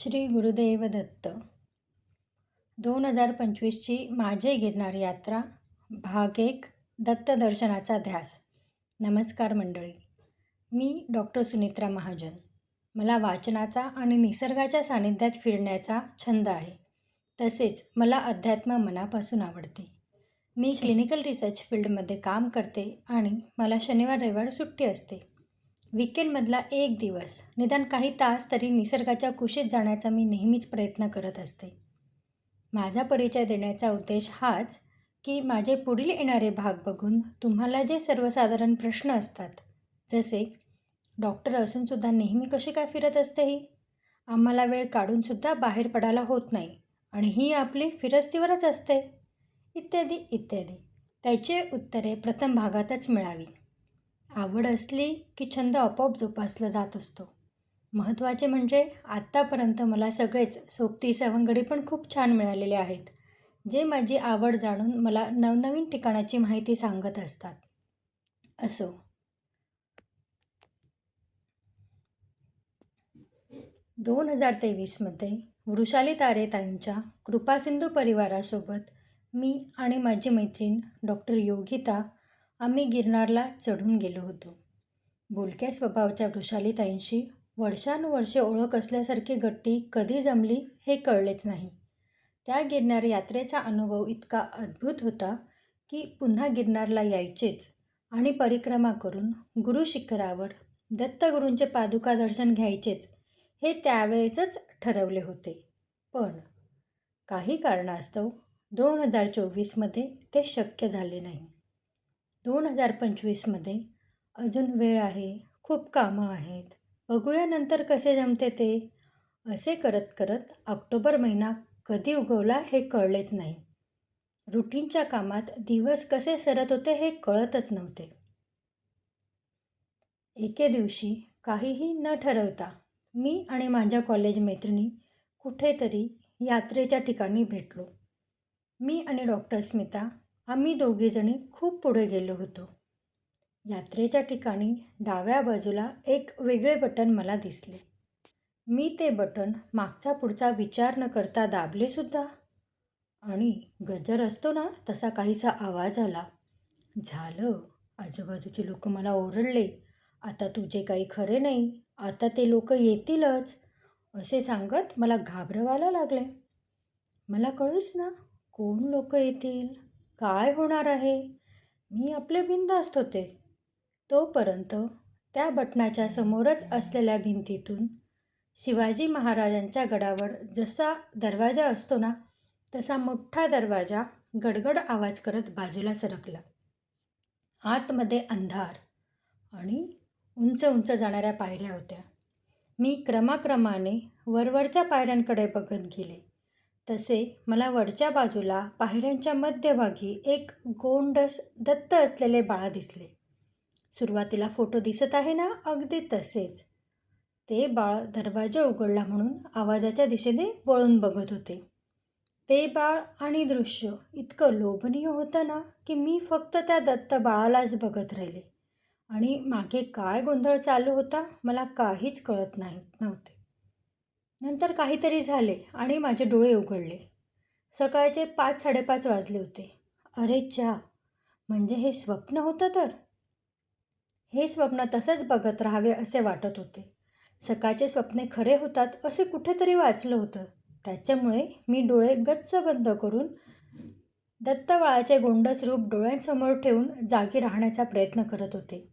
श्री गुरुदेव दत्त. दोन हजार पंचवीसची माझे गिरनार यात्रा भाग एक दत्तदर्शनाचा ध्यास नमस्कार मंडळी. मी डॉक्टर सुनित्रा महाजन. मला वाचनाचा आणि निसर्गाच्या सानिध्यात फिरण्याचा छंद आहे. तसेच मला अध्यात्म मनापासून आवडते. मी क्लिनिकल रिसर्च फील्डमध्ये काम करते आणि मला शनिवार रविवार सुट्टी असते. विकेंडमधला एक दिवस. निदान काही तास तरी निसर्गाच्या कुशीत जाण्याचा मी नेहमीच प्रयत्न करत असते. माझा परिचय देण्याचा उद्देश हाच की माझे पुढील येणारे भाग बघून तुम्हाला जे सर्वसाधारण प्रश्न असतात जसे डॉक्टर असूनसुद्धा नेहमी कशी काय फिरत असते ही? आम्हाला वेळ काढूनसुद्धा बाहेर पडायला होत नाही आणि ही आपली फिरस्तीवरच असते. इत्यादी इत्यादी. त्याचे उत्तरे प्रथम भागातच मिळावी. आवड असली की छंद आपोआप जोपासला जात असतो. महत्त्वाचे म्हणजे आत्तापर्यंत मला सगळेच सोबती सवंगडी पण खूप छान मिळालेले आहेत जे माझी आवड जाणून मला नवनवीन ठिकाणाची माहिती सांगत असतात. असो. दोन हजार तेवीसमध्ये वृषाली तारेताईंच्या कृपासिंधू परिवारासोबत मी आणि माझी मैत्रीण डॉक्टर योगिता आम्ही गिरनारला चढून गेलो होतो. बोलक्या स्वभावाच्या वृषालीताईंशी वर्षानुवर्षे ओळख असल्यासारखी गट्टी कधी जमली हे कळलेच नाही. त्या गिरनार यात्रेचा अनुभव इतका अद्भुत होता की पुन्हा गिरनारला यायचेच आणि परिक्रमा करून गुरु शिखरावर दत्तगुरूंचे पादुका दर्शन घ्यायचेच हे त्यावेळेसच ठरवले होते. पण काही कारणास्तव दोन हजार चोवीसमध्ये ते शक्य झाले नाही. दोन हजार पंचवीसमध्ये अजून वेळ आहे खूप कामं आहेत. बघूया नंतर कसे जमते ते. असे करत करत ऑक्टोबर महिना कधी उगवला हे कळलेच नाही. रुटीनच्या कामात दिवस कसे सरत होते हे कळतच नव्हते. एके दिवशी काहीही न ठरवता मी आणि माझ्या कॉलेज मैत्रिणी कुठेतरी यात्रेच्या ठिकाणी भेटलो. मी आणि डॉक्टर स्मिता आम्ही दोघीजणी खूप पुढे गेलो होतो. यात्रेच्या ठिकाणी डाव्या बाजूला एक वेगळे बटन मला दिसले. मी ते बटन मागचा पुढचा विचार न करता दाबलेसुद्धा आणि गजर असतो ना तसा काहीसा आवाज आला. झालं आजूबाजूचे लोक मला ओरडले. आता तुझे काही खरे नाही आता ते लोक येतीलच. असे सांगत मला घाबरवायला लागले. मला कळूच ना कोण लोक येतील? काय होणार आहे? मी आपले बिंदास्त होते. तोपर्यंत त्या बटणाच्या समोरच असलेल्या भिंतीतून शिवाजी महाराजांच्या गडावर जसा दरवाजा असतो ना तसा मोठा दरवाजा गडगड आवाज करत बाजूला सरकला. आतमध्ये अंधार आणि उंच उंच जाणाऱ्या पायऱ्या होत्या. मी क्रमाक्रमाने वरवरच्या पायऱ्यांकडे बघत गेले. तसे मला वरच्या बाजूला पायऱ्यांच्या मध्यभागी एक गोंडस दत्त असलेले बाळा दिसले. सुरुवातीला फोटो दिसत आहे ना अगदी तसेच. ते बाळ दरवाजा उघडला म्हणून आवाजाच्या दिशेने वळून बघत होते. ते बाळ आणि दृश्य इतकं लोभनीय होतं ना की मी फक्त त्या दत्त बाळालाच बघत राहिले. आणि मागे काय गोंधळ चालू होता मला काहीच कळत नाही नव्हते. नंतर काहीतरी झाले आणि माझे डोळे उघडले. सकाळचे पाच साडेपाच वाजले होते. अरे च्या म्हणजे हे स्वप्न होतं तर? हे स्वप्न तसंच बघत राहावे असे वाटत होते. सकाळचे स्वप्ने खरे होतात असे कुठेतरी वाचलं होतं. त्याच्यामुळे मी डोळे गच्च बंद करून दत्तवाळाचे गोंडस रूप डोळ्यांसमोर ठेवून जागी राहण्याचा प्रयत्न करत होते.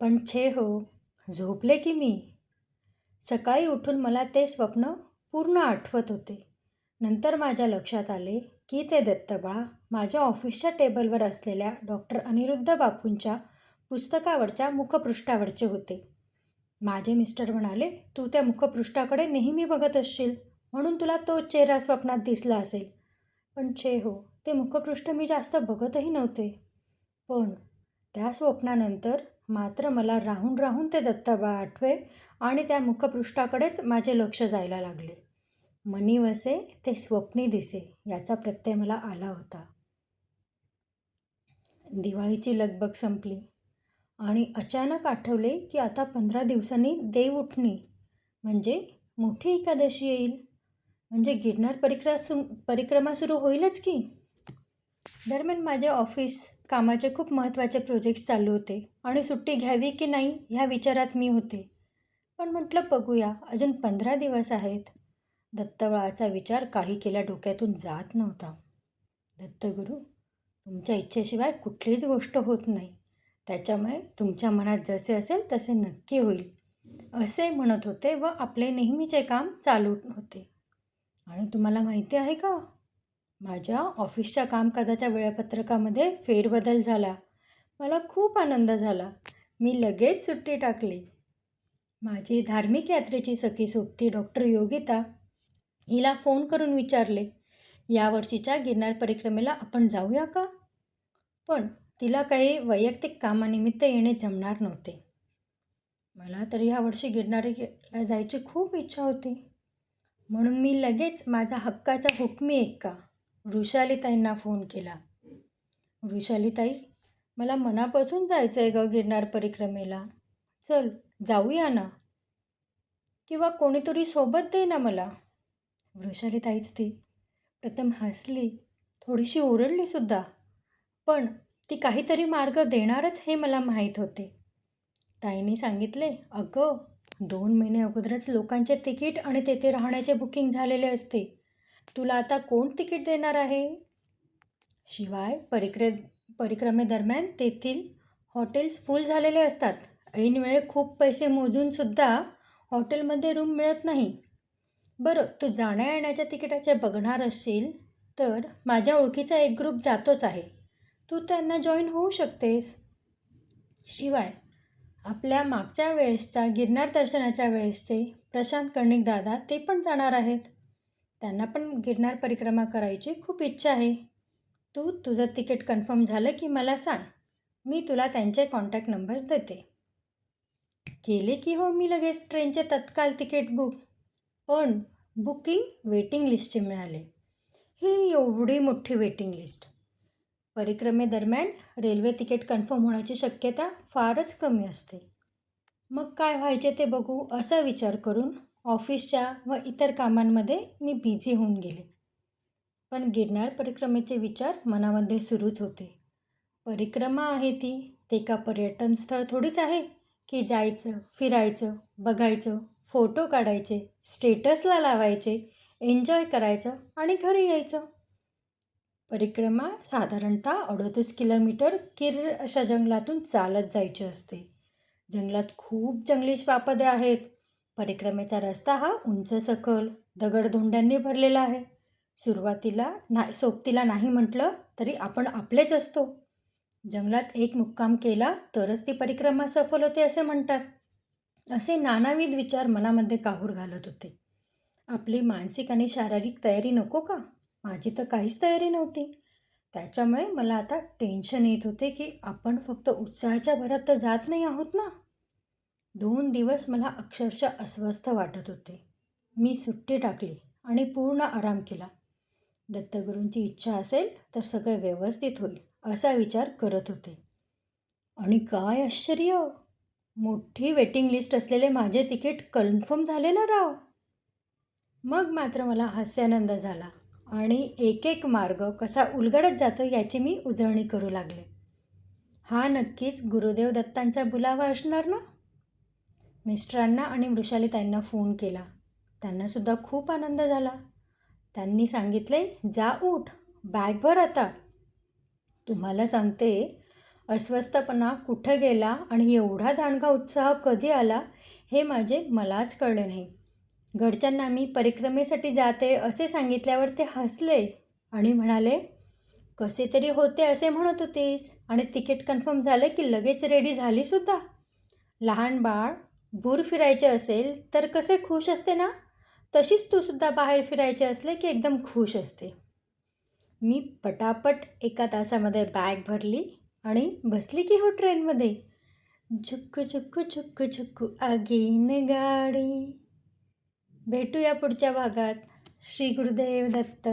पण छे हो झोपले की मी? सकाळी उठून मला ते स्वप्न पूर्ण आठवत होते. नंतर माझ्या लक्षात आले की ते दत्तबाळ माझ्या ऑफिसच्या टेबलवर असलेल्या डॉक्टर अनिरुद्ध बापूंच्या पुस्तकावरच्या मुखपृष्ठावरचे होते. माझे मिस्टर म्हणाले तू त्या मुखपृष्ठाकडे नेहमी बघत असशील म्हणून तुला तो चेहरा स्वप्नात दिसला असेल. पण छे हो ते मुखपृष्ठ मी जास्त बघतही नव्हते. पण त्या स्वप्नानंतर मात्र मला राहून राहून ते दत्तबाळ आठवे आणि त्या मुखपृष्ठाकडेच माझे लक्ष जायला लागले. मनी वसे ते स्वप्नी दिसे याचा प्रत्यय मला आला होता. दिवाळीची लगबग संपली आणि अचानक आठवले की आता पंधरा दिवसांनी देव उठणी म्हणजे मोठी एकादशी येईल. म्हणजे गिरनार परिक्रमा सु परिक्रमा सुरू होईलच की? दरम्यान माझे ऑफिस कामाचे खूप महत्त्वाचे प्रोजेक्ट्स चालू होते. आणि सुट्टी घ्यावी की नाही ह्या विचारात मी होते. पण म्हटलं बघूया अजून पंधरा दिवस आहेत. दत्तवळाचा विचार काही केल्या डोक्यातून जात नव्हता. दत्तगुरू तुमच्या इच्छेशिवाय कुठलीच गोष्ट होत नाही. त्याच्यामुळे तुमच्या मनात जसे असेल तसे नक्की होईल. असे म्हणत होते व आपले नेहमीचे काम चालू होते. आणि तुम्हाला माहिती आहे का माझ्या ऑफिसच्या कामकाजाच्या वेळापत्रकामध्ये फेरबदल झाला. मला खूप आनंद झाला. मी लगेच सुट्टी टाकली. माझी धार्मिक यात्रेची सखी सोबती डॉक्टर योगिता हिला फोन करून विचारले यावर्षीच्या गिरनार परिक्रमेला आपण जाऊया का? पण तिला काही वैयक्तिक कामानिमित्त येणे जमणार नव्हते. मला तर यावर्षी गिरनारीला जायची खूप इच्छा होती. म्हणून मी लगेच माझा हक्काचा हुकमी एक्का वृषालीताईंना फोन केला. वृषालीताई मला मनापासून जायचं आहे ग गिरणार परिक्रमेला. चल जाऊया ना. किंवा कोणीतरी सोबत दे ना मला. वृषालीताईच ती प्रथम हसली थोडीशी ओरडलीसुद्धा पण ती काहीतरी मार्ग देणारच हे मला माहीत होते. ताईने सांगितले अगं दोन महिने अगोदरच लोकांचे तिकीट आणि तेथे राहण्याचे बुकिंग झालेले असते. तुला आता कोण तिकीट देणार आहे? शिवाय परिक्रे परिक्रमेदरम्यान तेथील हॉटेल्स फुल झालेले असतात. ऐनवेळे खूप पैसे मोजूनसुद्धा हॉटेलमध्ये रूम मिळत नाही. बरं तू जाण्या येण्याच्या तिकिटाचे बघणार असशील तर माझ्या ओळखीचा एक ग्रुप जातोच आहे. तू त्यांना जॉईन होऊ शकतेस. शिवाय आपल्या मागच्या वेळेसच्या गिरनार दर्शनाच्या वेळेसचे प्रशांत कर्णिक दादा ते पण जाणार आहेत. त्यांना पण गिरणार परिक्रमा करायची खूप इच्छा आहे. तू तुझं तिकीट कन्फर्म झालं की मला सांग. मी तुला त्यांचे कॉन्टॅक्ट नंबर्स देते. केले की हो मी लगेच ट्रेनचे तत्काल तिकीट बुक. पण बुकिंग वेटिंग लिस्टचे मिळाले. ही एवढी मोठी वेटिंग लिस्ट. परिक्रमेदरम्यान रेल्वे तिकीट कन्फर्म होण्याची शक्यता फारच कमी असते. मग काय व्हायचे ते बघू असा विचार करून ऑफिसच्या व इतर कामांमध्ये मी बिझी होऊन गेले. पण गिरनार परिक्रमेचे विचार मनामध्ये सुरूच होते. परिक्रमा आहे ती ते का पर्यटन स्थळ थोडीच आहे? की जायचं फिरायचं बघायचं फोटो काढायचे स्टेटसला लावायचे एन्जॉय करायचं आणि घरी यायचं? परिक्रमा साधारणतः अडतीस किलोमीटर किर अशा जंगलातून चालत जायचे असते. जंगलात खूप जंगली श्वापदे आहेत. परिक्रमेचा रस्ता हा उंच सखल दगडधोंड्यांनी भरलेला आहे. सुरुवातीला नाही सोबतीला नाही म्हटलं तरी आपण आपलेच असतो. जंगलात एक मुक्काम केला तरच ती परिक्रमा सफल होते असे म्हणतात. असे नानाविध विचार मनामध्ये काहूर घालत होते. आपली मानसिक आणि शारीरिक तयारी नको का? माझी तर काहीच तयारी नव्हती. त्याच्यामुळे मला आता टेन्शन येत होते की आपण फक्त उत्साहाच्या भरात तर जात नाही आहोत ना? दोन दिवस मला अक्षरशः अस्वस्थ वाटत होते. मी सुट्टी टाकली आणि पूर्ण आराम केला. दत्तगुरूंची इच्छा असेल तर सगळे व्यवस्थित होईल असा विचार करत होते. आणि काय आश्चर्य! मोठी वेटिंग लिस्ट असलेले माझे तिकीट कन्फर्म झाले ना राव? मग मात्र मला हास्यानंद झाला आणि एक एक मार्ग कसा उलगडत जातो याची मी उजळणी करू लागले. हा नक्कीच गुरुदेव दत्तांचा बुलावा असणार ना? मिस्टरांना आणि वृषालीताईंना फोन केला. त्यांनासुद्धा खूप आनंद झाला. त्यांनी सांगितले जा उठ बॅग भर आता. तुम्हाला सांगते अस्वस्थपणा कुठं गेला आणि एवढा दांडगा उत्साह कधी आला हे माझे मलाच कळले नाही. घरच्यांना मी परिक्रमेसाठी जाते असे सांगितल्यावर ते हसले आणि म्हणाले कसे तरी होते असे म्हणत होतीस आणि तिकीट कन्फर्म झालं की लगेच रेडी झालीसुद्धा? लहान बाळ दूर फिरायचे असेल तर कसे खुश असते ना? तशीच तूसुद्धा बाहेर फिरायचे असले की एकदम खुश असते. मी पटापट एका तासामध्ये बॅग भरली आणि बसली की हो ट्रेनमध्ये. झुक्कू झुक्कू झुक्कू झुक्कू आगीन गाडी भेटूया पुढच्या भागात. श्री गुरुदेव दत्त.